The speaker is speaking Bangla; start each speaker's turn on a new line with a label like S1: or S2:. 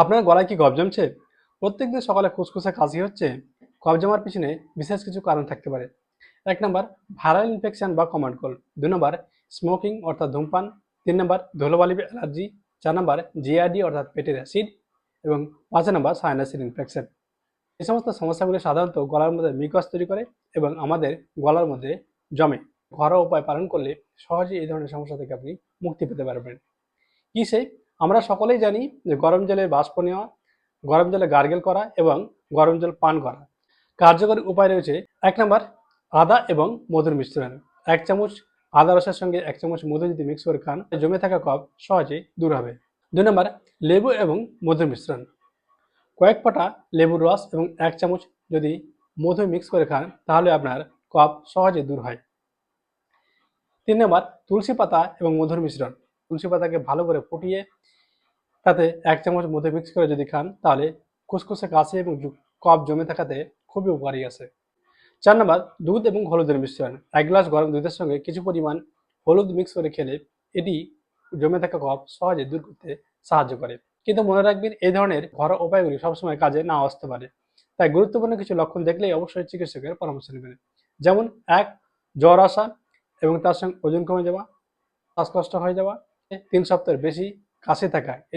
S1: আপনার গলায় কি কফ জমছে? প্রত্যেকদিন সকালে খুসখুসে কাশি হচ্ছে। কফ জমার পিছনে বিশেষ কিছু কারণ থাকতে পারে। এক নম্বর, ভাইরাল ইনফেকশন বা কমান্ড কোল্ড দু নম্বর স্মোকিং অর্থাৎ ধূমপান। তিন নম্বর ধুলোবালি অ্যালার্জি চার নম্বর জিআরডি অর্থাৎ পেটের অ্যাসিড এবং পাঁচ নম্বর সাইনাসের ইনফেকশন এই সমস্ত সমস্যাগুলি সাধারণত গলার মধ্যে মিকস তৈরি করে এবং আমাদের গলার মধ্যে জমে। ঘরোয়া উপায় পালন করলে সহজে এই ধরনের সমস্যা থেকে আপনি মুক্তি পেতে পারবেন। কি সেই আমরা সকলেই জানি যে গরম জলে বাষ্প নেওয়া, গরম জলে গার্গেল করা এবং গরম জল পান করা কার্যকরী উপায় রয়েছে এক নম্বর আদা এবং মধুর মিশ্রণ। এক চামচ আদা রসের সঙ্গে এক চামচ মধু যদি মিক্স করে খান, জমে থাকা কফ সহজেই দূর হবে। দুই নম্বর লেবু এবং মধুর মিশ্রণ। কয়েক ফোঁটা লেবুর রস এবং এক চামচ যদি মধু মিক্স করে খান, তাহলে আপনার কফ সহজে দূর হয়। তিন নম্বর তুলসী পাতা এবং মধুর মিশ্রণ। তুলসী পাতাকে ভালো করে ফুটিয়ে তাতে এক চামচ মধু মিক্স করে যদি খান, তাহলে খুসখুসে কাশি এবং কফ জমে থাকাতে খুবই উপকারী আছে। চার নম্বর, দুধ এবং হলুদের মিশ্রণ। এক গ্লাস গরম দুধের সঙ্গে কিছু পরিমাণ হলুদ মিক্স করে খেলে এটি জমে থাকা কফ সহজে দূর করতে সাহায্য করে। কিন্তু মনে রাখবেন এই ধরনের ঘরোয়া উপায়গুলি সবসময় কাজে না আসতে পারে। তাই গুরুত্বপূর্ণ কিছু লক্ষণ দেখলেই অবশ্যই চিকিৎসকের পরামর্শ নেবেন। যেমন, এক, জ্বর আসা এবং তার সঙ্গে ওজন কমে যাওয়া, শ্বাসকষ্ট হয়ে যাওয়া, তিন সপ্তাহের বেশি কাশি থাকা।